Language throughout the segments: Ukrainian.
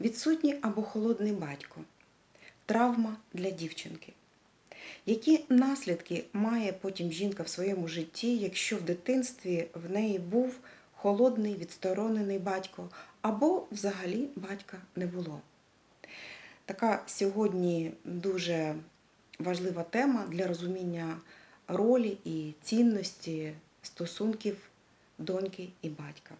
Відсутній або холодний батько. Травма для дівчинки. Які наслідки має потім жінка в своєму житті, якщо в дитинстві в неї був холодний відсторонений батько, або взагалі батька не було? Така сьогодні дуже важлива тема для розуміння ролі і цінності стосунків доньки і батька.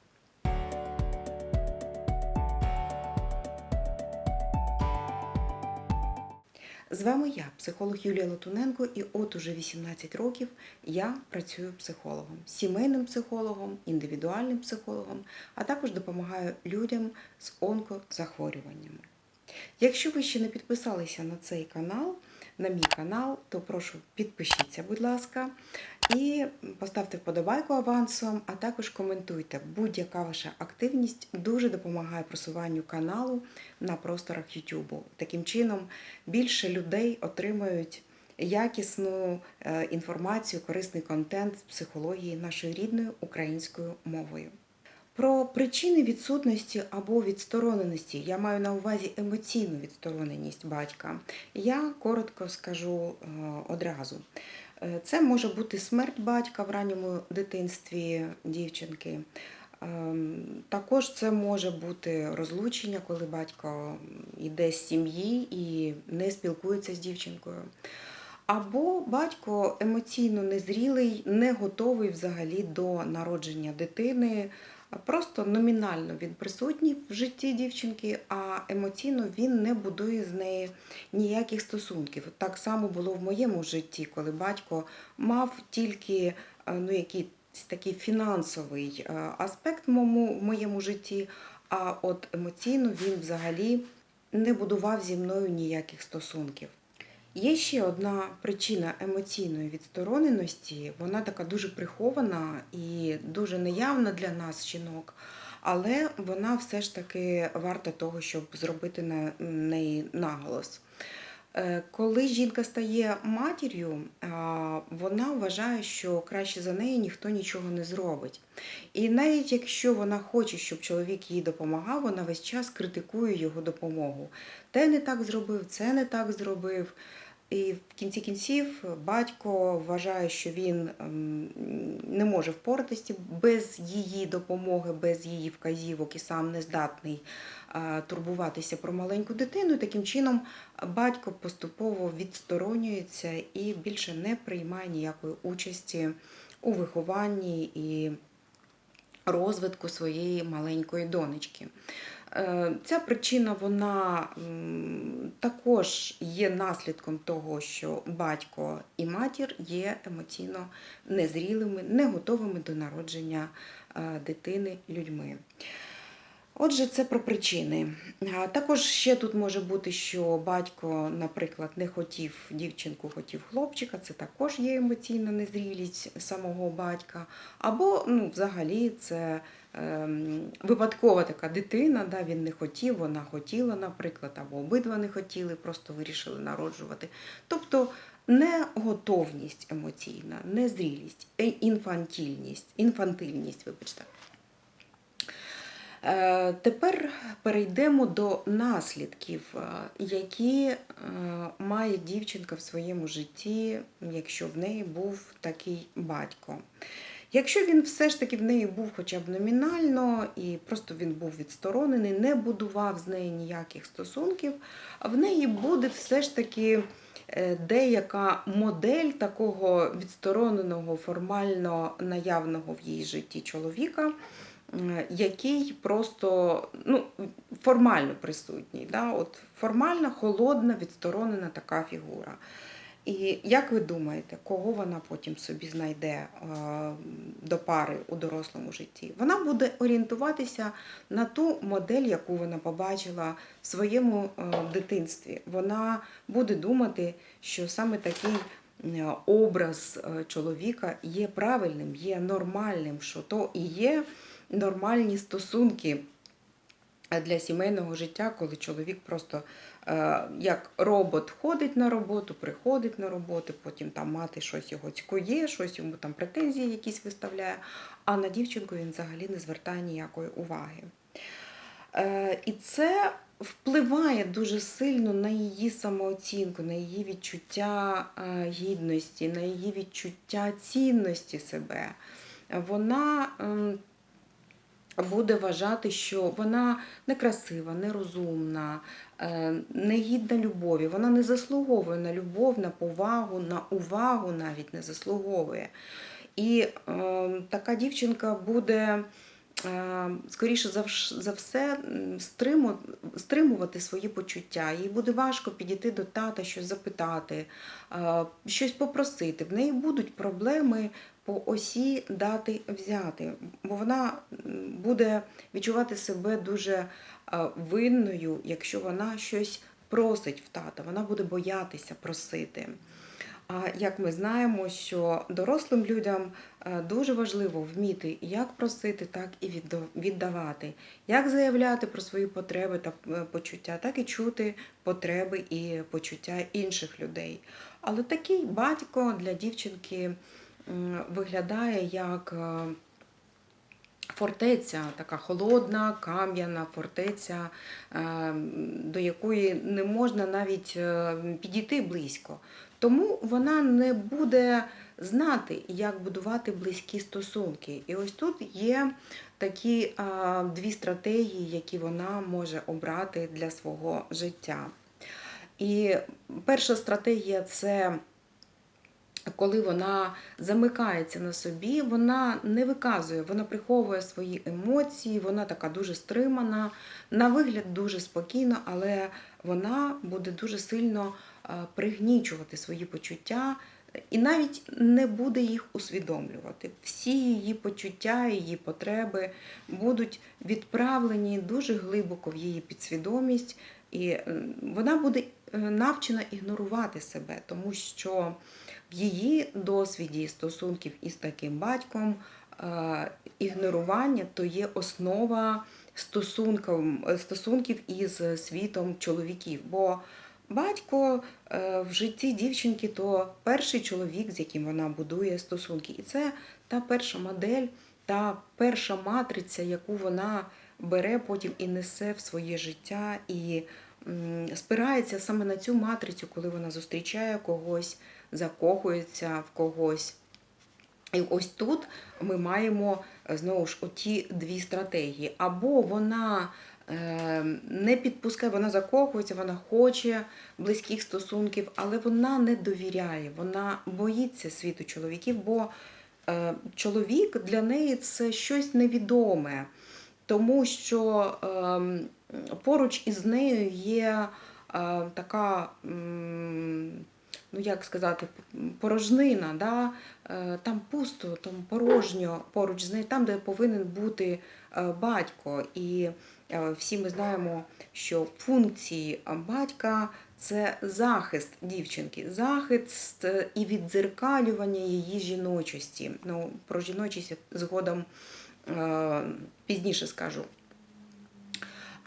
З вами я, психолог Юлія Латуненко, і от уже 18 років я працюю психологом, сімейним психологом, індивідуальним психологом, а також допомагаю людям з онкозахворюваннями. Якщо ви ще не підписалися на цей канал, на мій канал, то прошу підпишіться, будь ласка, і поставте вподобайку авансом, а також коментуйте. Будь-яка ваша активність дуже допомагає просуванню каналу на просторах YouTube. Таким чином більше людей отримають якісну е, інформацію, корисний контент з психології нашою рідною українською мовою. Про причини відсутності або відстороненості я маю на увазі емоційну відстороненість батька. Я коротко скажу е, одразу. Е, Це може бути смерть батька в ранньому дитинстві дівчинки. Ем, Також це може бути розлучення, коли батько йде з сім'ї і не спілкується з дівчинкою. Або батько емоційно незрілий, не готовий взагалі до народження дитини. Просто номінально він присутній в житті дівчинки, а емоційно він не будує з нею ніяких стосунків. Так само було в моєму житті, коли батько мав тільки е, ну, якийсь такий фінансовий е, аспект в моєму житті, а от емоційно він взагалі не будував зі мною ніяких стосунків. Є ще одна причина емоційної відстороненості. Вона така дуже прихована і дуже неявна для нас, жінок, але вона все ж таки варта того, щоб зробити на неї наголос. Е, Коли жінка стає матір'ю, вона вважає, що краще за неї ніхто нічого не зробить. І навіть якщо вона хоче, щоб чоловік їй допомагав, вона весь час критикує його допомогу. Те не так зробив, це не так зробив. І в кінці кінців батько вважає, що він ем, не може впоратися без її допомоги, без її вказівок і сам не здатний е, турбуватися про маленьку дитину. Таким чином батько поступово відсторонюється і більше не приймає ніякої участі у вихованні і розвитку своєї маленької донечки. Е, Ця причина вона також є наслідком того, що батько і матір є емоційно незрілими, не готовими до народження е, дитини людьми. Отже, це про причини. Також ще тут може бути, що батько, наприклад, не хотів дівчинку, хотів хлопчика, це також є емоційна незрілість самого батька. Або ну, взагалі це випадкова така дитина, да, він не хотів, вона хотіла, наприклад, або обидва не хотіли, просто вирішили народжувати. Тобто не готовність емоційна, незрілість, е, інфантильність, інфантильність, вибачте. Е, Тепер перейдемо до наслідків, е, які має дівчинка в своєму житті, якщо в неї був такий батько. Якщо він все ж таки в неї був хоча б номінально і просто він був відсторонений, не будував з нею ніяких стосунків, в неї буде все ж таки е, деяка модель такого відстороненого, формально наявного в її житті чоловіка, який просто ну, формально присутній. Да? От формальна, холодна, відсторонена така фігура. І як ви думаєте, кого вона потім собі знайде е, до пари у дорослому житті? Вона буде орієнтуватися на ту модель, яку вона побачила в своєму е, дитинстві. Вона буде думати, що саме такий е, образ чоловіка є правильним, є нормальним, що то і є нормальні стосунки для сімейного життя, коли чоловік просто як робот ходить на роботу, приходить на роботу, потім там мати щось його цькує, щось йому там претензії якісь виставляє, а на дівчинку він взагалі не звертає ніякої уваги. Е, І це впливає дуже сильно на її самооцінку, на її відчуття е, гідності, на її відчуття цінності себе. Вона ем, буде вважати, що вона некрасива, нерозумна, е, негідна любові. Вона не заслуговує на любов, на повагу, на увагу навіть не заслуговує. І е, така дівчинка буде. Е, Скоріше за все стримувати свої почуття. Їй буде важко підійти до тата, щось запитати, е, щось попросити. В неї будуть проблеми по осі дати взяти, бо вона буде відчувати себе дуже е, винною, якщо вона щось просить в тата. Вона буде боятися просити. А як ми знаємо, що дорослим людям е, дуже важливо вміти як просити, так і віддавати, як заявляти про свої потреби та е, почуття, так і чути потреби і почуття інших людей. Але такий батько для дівчинки виглядає як е, фортеця, така холодна, кам'яна фортеця, до якої не можна навіть підійти близько. Тому вона не буде знати, як будувати близькі стосунки. І ось тут є такі а, дві стратегії, які вона може обрати для свого життя. І перша стратегія це коли вона замикається на собі, вона не виказує, вона приховує свої емоції, вона така дуже стримана, на вигляд дуже спокійно, але вона буде дуже сильно пригнічувати свої почуття і навіть не буде їх усвідомлювати. Всі її почуття, її потреби будуть відправлені дуже глибоко в її підсвідомість, і е, вона буде е, навчена ігнорувати себе, тому що в її досвіді стосунків із таким батьком е, ігнорування то є основа стосунків із світом чоловіків. Бо батько е, в житті дівчинки то перший чоловік, з яким вона будує стосунки. І це та перша модель, та перша матриця, яку вона бере потім і несе в своє життя. І спирається саме на цю матрицю, коли вона зустрічає когось, закохується в когось. І ось тут ми маємо е, знову ж оті дві стратегії. Або вона не підпускає, вона закохується, вона хоче близьких стосунків, але вона не довіряє, вона боїться світу чоловіків, бо е, чоловік для неї це щось невідоме, тому що е, поруч із нею є така. Ну, як сказати, порожнина, да? Е, там пусто, там порожньо поруч з нею, там, де повинен бути е, батько. І всі ми знаємо, що функції батька це захист дівчинки, захист е, і віддзеркалювання її жіночості. Ну, про жіночість згодом е, пізніше скажу.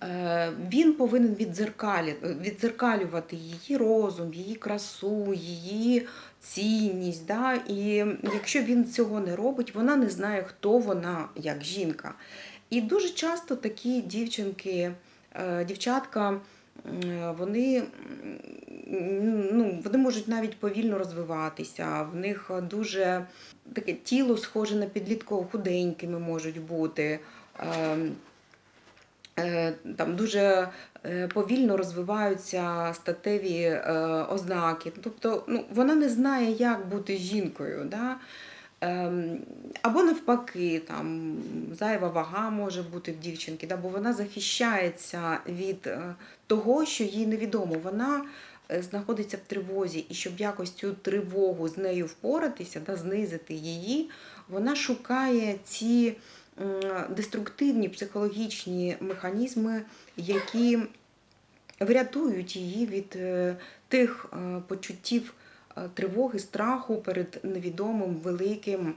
Е, Він повинен віддзеркалі, віддзеркалювати її розум, її красу, її цінність. Да? І якщо він цього не робить, вона не знає, хто вона як жінка. І дуже часто такі дівчинки, е, дівчатка, вони, ну, вони можуть навіть повільно розвиватися, в них дуже таке тіло схоже на підліткове, худенькими можуть бути. Ем, е, Там дуже е, повільно розвиваються статеві ознаки. Тобто ну, вона не знає, як бути жінкою. Да? Ем, Або навпаки, там зайва вага може бути в дівчинки, да? бо вона захищається від е, того, що їй невідомо. Вона е, знаходиться в тривозі, і щоб якось цю тривогу з нею впоратися, да, знизити її, вона шукає ці деструктивні психологічні механізми, які врятують її від е, тих почуттів тривоги, страху перед невідомим великим,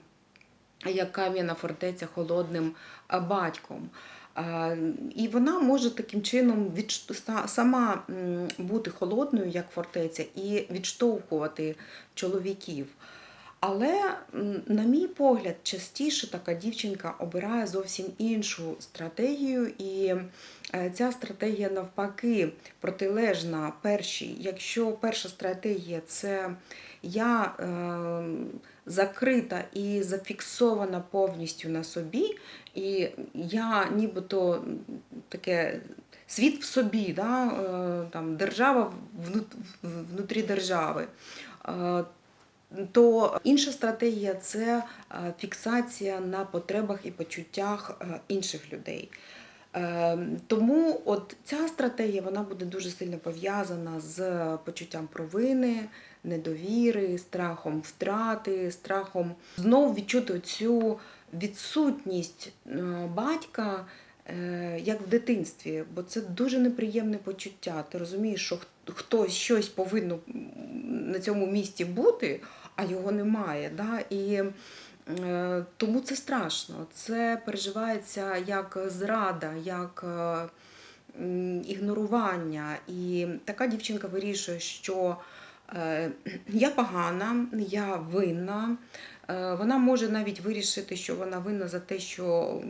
як кам'яна фортеця холодним е, батьком. Е, І вона може таким чином сама бути холодною, як фортеця, і відштовхувати чоловіків. Але, на мій погляд, частіше така дівчинка обирає зовсім іншу стратегію, і е, ця стратегія навпаки протилежна першій. Якщо перша стратегія це я е, закрита і зафіксована повністю на собі, і я нібито таке світ в собі, да, е, там, держава внутрі держави. Е, то інша стратегія це е, фіксація на потребах і почуттях е, інших людей. Е, Тому от ця стратегія вона буде дуже сильно пов'язана з почуттям провини, недовіри, страхом втрати, страхом знов відчути цю відсутність е, батька. е, Як в дитинстві, бо це дуже неприємне почуття. Ти розумієш, що хтось щось повинно на цьому місці бути, а його немає. Да? І тому це страшно. Це переживається як зрада, як е, ігнорування. І така дівчинка вирішує, що е, я погана, я винна. Е, Вона може навіть вирішити, що вона винна за те, що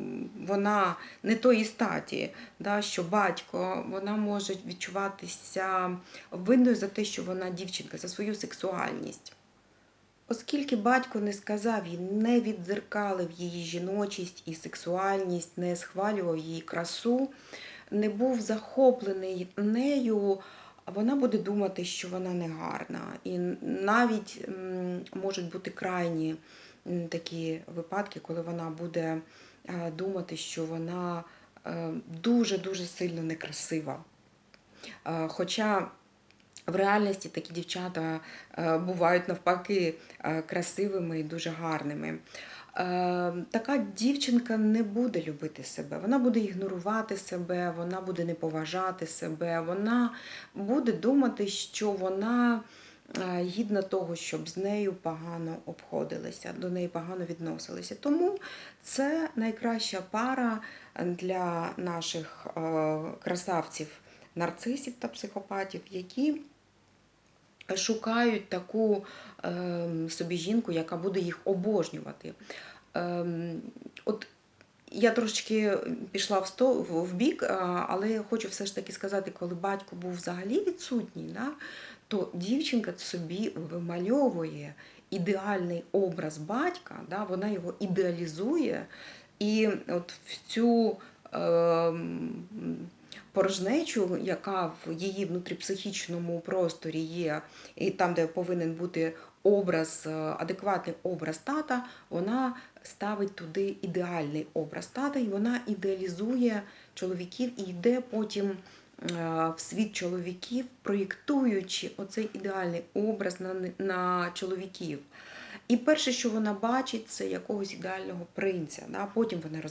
вона не тої статі, да, що батько, вона може відчуватися винною за те, що вона дівчинка, за свою сексуальність. Оскільки батько не сказав їй, не віддзеркалив її жіночість і сексуальність, не схвалював її красу, не був захоплений нею, вона буде думати, що вона не гарна. І навіть можуть бути крайні такі випадки, коли вона буде е, думати, що вона е, дуже-дуже сильно некрасива. Е, Хоча в реальності такі дівчата е, бувають навпаки е, красивими і дуже гарними. Е, Така дівчинка не буде любити себе, вона буде ігнорувати себе, вона буде не поважати себе, вона буде думати, що вона гідна того, щоб з нею погано обходилися, до неї погано відносилися. Тому це найкраща пара для наших красавців, нарцисів та психопатів, які шукають таку ем, собі жінку, яка буде їх обожнювати. Ем, от я трошечки пішла в, сто, в бік, але я хочу все ж таки сказати, коли батько був взагалі відсутній, да, то дівчинка собі вимальовує ідеальний образ батька, да, вона його ідеалізує, і от в цю ем, порожнечу, яка в її внутріпсихічному просторі є, і там, де повинен бути образ, е, адекватний образ тата, вона ставить туди ідеальний образ тата, і вона ідеалізує чоловіків і йде потім е, в світ чоловіків, проєктуючи оцей ідеальний образ на, на чоловіків. І перше, що вона бачить, це якогось ідеального принця. Да? Потім вона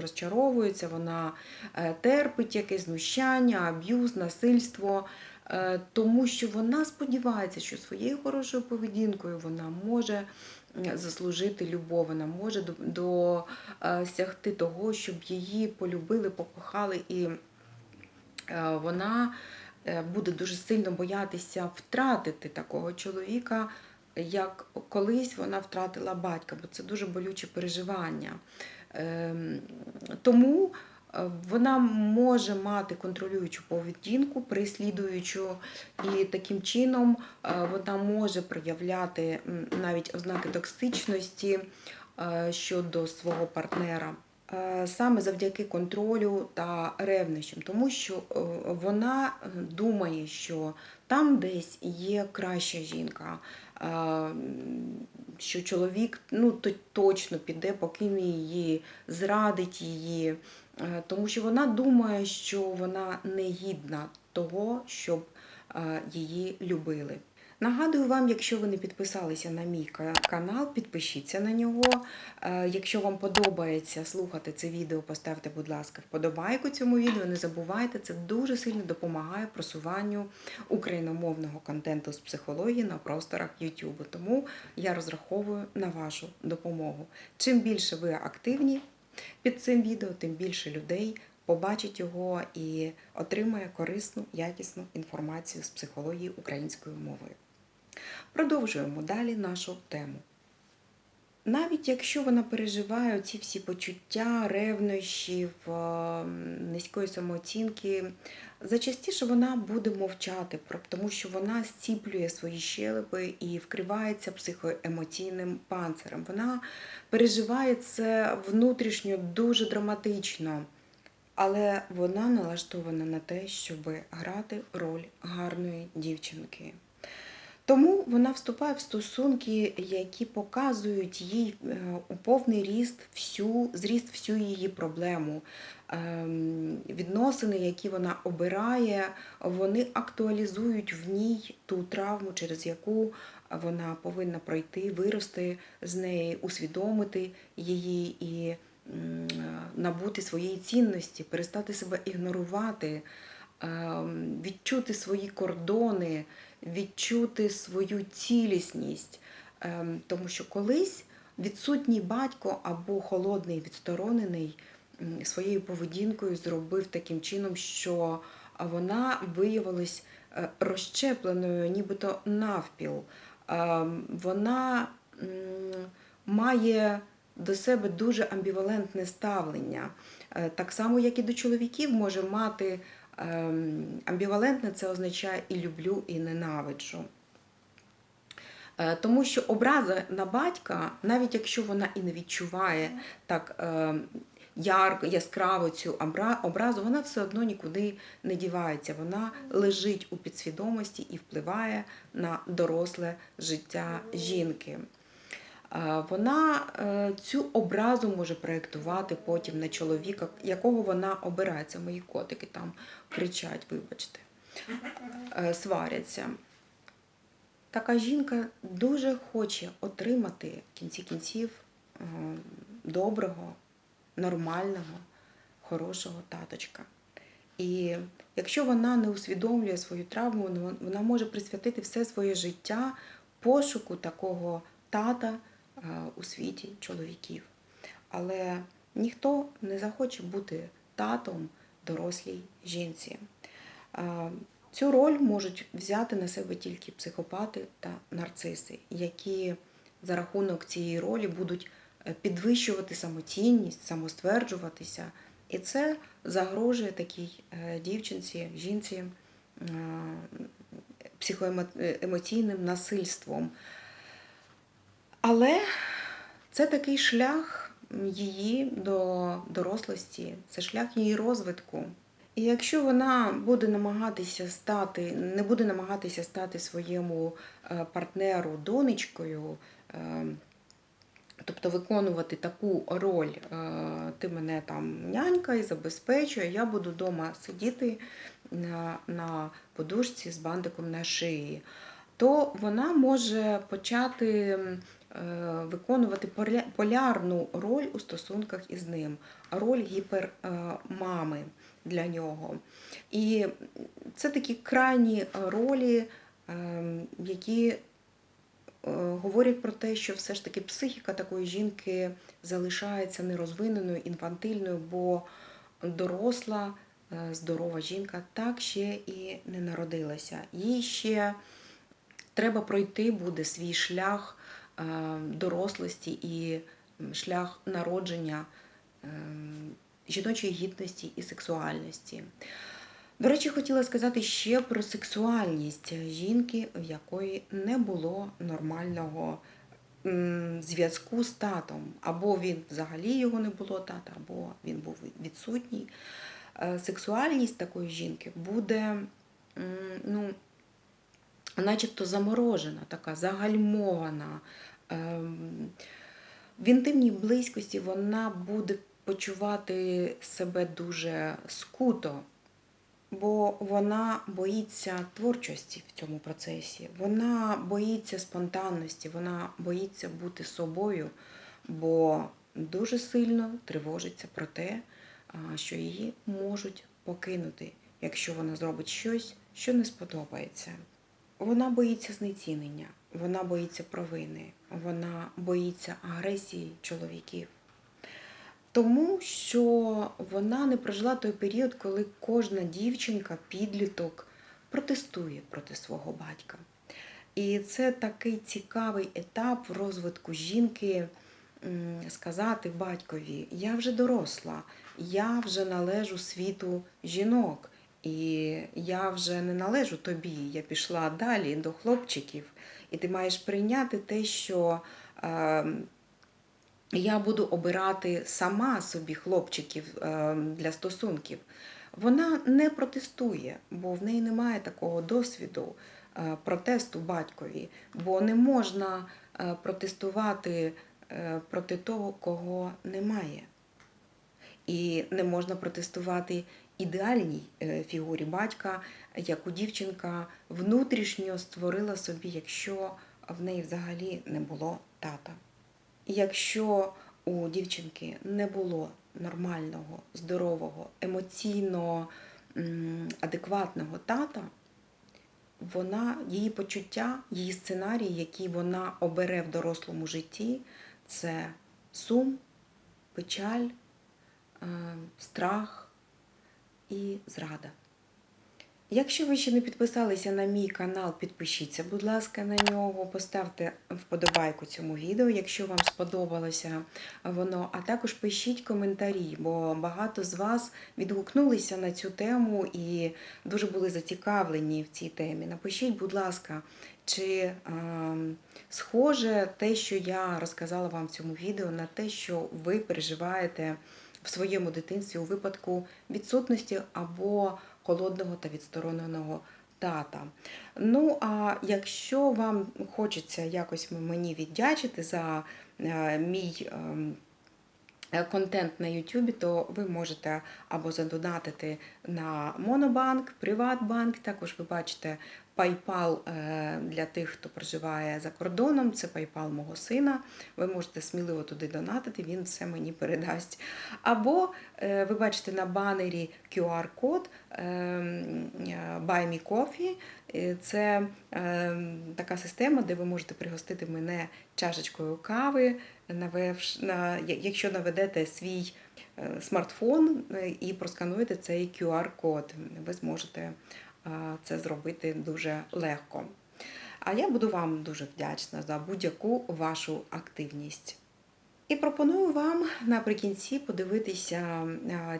розчаровується, вона е, терпить якесь знущання, аб'юз, насильство, е, тому що вона сподівається, що своєю хорошою поведінкою вона може заслужити любов, вона може досягти того, щоб її полюбили, покохали і е, вона е, буде дуже сильно боятися втратити такого чоловіка, як колись вона втратила батька, бо це дуже болюче переживання. Ем, Тому е, вона може мати контролюючу поведінку, переслідуючу, і таким чином е, вона може проявляти навіть ознаки токсичності е, щодо свого партнера. Саме завдяки контролю та ревнощам, тому що вона думає, що там десь є краща жінка, що чоловік ну, точно піде, покине її, зрадить її, тому що вона думає, що вона не гідна того, щоб її любили. Нагадую вам, якщо ви не підписалися на мій канал, підпишіться на нього. Е, Якщо вам подобається слухати це відео, поставте, будь ласка, вподобайку цьому відео. Не забувайте, це дуже сильно допомагає просуванню україномовного контенту з психології на просторах YouTube. Тому я розраховую на вашу допомогу. Чим більше ви активні під цим відео, тим більше людей побачить його і отримає корисну, якісну інформацію з психології українською мовою. Продовжуємо далі нашу тему. Навіть якщо вона переживає ці всі почуття, ревнощів, е, низької самооцінки, зачастіше вона буде мовчати, тому що вона зціплює свої щелепи і вкривається психоемоційним панцирем. Вона переживає це внутрішньо дуже драматично, але вона налаштована на те, щоб грати роль гарної дівчинки. Тому вона вступає в стосунки, які показують їй е, у повний ріст всю зріст всю її проблему. Ем, Відносини, які вона обирає, вони актуалізують в ній ту травму, через яку вона повинна пройти, вирости з неї, усвідомити її і набути своєї цінності, перестати себе ігнорувати, відчути свої кордони, відчути свою цілісність. Ем, Тому що колись відсутній батько або холодний, відсторонений своєю поведінкою зробив таким чином, що вона виявилась е, розщепленою, нібито навпіл. Ем, Вона має до себе дуже амбівалентне ставлення. Е, Так само, як і до чоловіків, може мати ем, амбівалентне це означає і люблю, і ненавиджу. Е, Тому що образа на батька, навіть якщо вона і не відчуває так е, ярко, яскраво цю образу, вона все одно нікуди не дівається. Вона лежить у підсвідомості і впливає на доросле життя жінки. Вона е, цю образу може проєктувати потім на чоловіка, якого вона обирає. Це мої котики там кричать, вибачте, е, сваряться. Така жінка дуже хоче отримати в кінці кінців е, доброго, нормального, хорошого таточка. І якщо вона не усвідомлює свою травму, вона- може присвятити все своє життя пошуку такого тата у світі чоловіків. Але ніхто не захоче бути татом дорослій жінці. Е, Цю роль можуть взяти на себе тільки психопати та нарциси, які за рахунок цієї ролі будуть е, підвищувати самоцінність, самостверджуватися. І це загрожує такій е, дівчинці, жінці е, психоемоційним насильством. Але це такий шлях її до дорослості, це шлях її розвитку. І якщо вона буде намагатися стати, не буде намагатися стати своєму е, партнеру донечкою, е, тобто виконувати таку роль, е, ти мене там нянька і забезпечує, я буду вдома сидіти на, на подушці з бантиком на шиї, то вона може почати е, виконувати полярну роль у стосунках із ним, роль гіпермами для нього. І це такі крайні ролі, ем, які е, говорять про те, що все ж таки психіка такої жінки залишається нерозвиненою, інфантильною, бо доросла, е, здорова жінка так ще і не народилася. Їй ще треба пройти буде свій шлях е, дорослості і шлях народження ем, жіночої гідності і сексуальності. До речі, хотіла сказати ще про сексуальність жінки, в якої не було нормального зв'язку з татом. Або він взагалі його не було тата, або він був відсутній. Е, Сексуальність такої жінки буде ну, начебто заморожена, така загальмована. Ем, В інтимній близькості вона буде почувати себе дуже скуто, бо вона боїться творчості в цьому процесі, вона боїться спонтанності, вона боїться бути собою, бо дуже сильно тривожиться про те, що її можуть покинути, якщо вона зробить щось, що не сподобається. Вона боїться знецінення, вона боїться провини, вона боїться агресії чоловіків. Тому що вона не прожила той період, коли кожна дівчинка, підліток протестує проти свого батька. І це такий цікавий етап в розвитку жінки, сказати батькові: я вже доросла, я вже належу світу жінок, і я вже не належу тобі. Я пішла далі до хлопчиків, і ти маєш прийняти те, що. Е, я буду обирати сама собі хлопчиків е, для стосунків. Вона не протестує, бо в неї немає такого досвіду е, протесту батькові, бо не можна е, протестувати е, проти того, кого немає. І не можна протестувати ідеальній е, фігурі батька, яку дівчинка внутрішньо створила собі, якщо в неї взагалі не було тата. Якщо у дівчинки не було нормального, здорового, емоційно адекватного тата, вона, її почуття, її сценарій, який вона обере в дорослому житті, це сум, печаль, е, страх і зрада. Якщо ви ще не підписалися на мій канал, підпишіться, будь ласка, на нього, поставте вподобайку цьому відео, якщо вам сподобалося воно. А також пишіть коментарі, бо багато з вас відгукнулися на цю тему і дуже були зацікавлені в цій темі. Напишіть, будь ласка, чи е, схоже те, що я розказала вам в цьому відео, на те, що ви переживаєте в своєму дитинстві у випадку відсутності або холодного та відстороненого тата. Ну, а якщо вам хочеться якось мені віддячити за е, мій ем, е, контент на YouTube, то ви можете або задонатити на Монобанк, Приватбанк. Також ви бачите PayPal е, для тих, хто проживає за кордоном. Це PayPal мого сина. Ви можете сміливо туди донатити, він все мені передасть. Або е, ви бачите на банері QR-код е, Buy Me Coffee. Це така система, де ви можете пригостити мене чашечкою кави, якщо наведете свій смартфон і проскануєте цей QR-код. Ви зможете це зробити дуже легко. А я буду вам дуже вдячна за будь-яку вашу активність. І пропоную вам наприкінці подивитися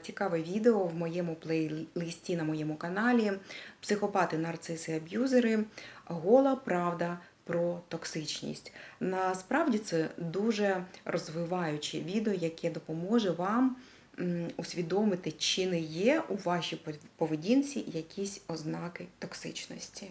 цікаве відео в моєму плейлисті на моєму каналі Психопати, нарциси, аб'юзери. Гола правда про токсичність. Насправді це дуже розвиваюче відео, яке допоможе вам усвідомити, чи не є у вашій поведінці якісь ознаки токсичності.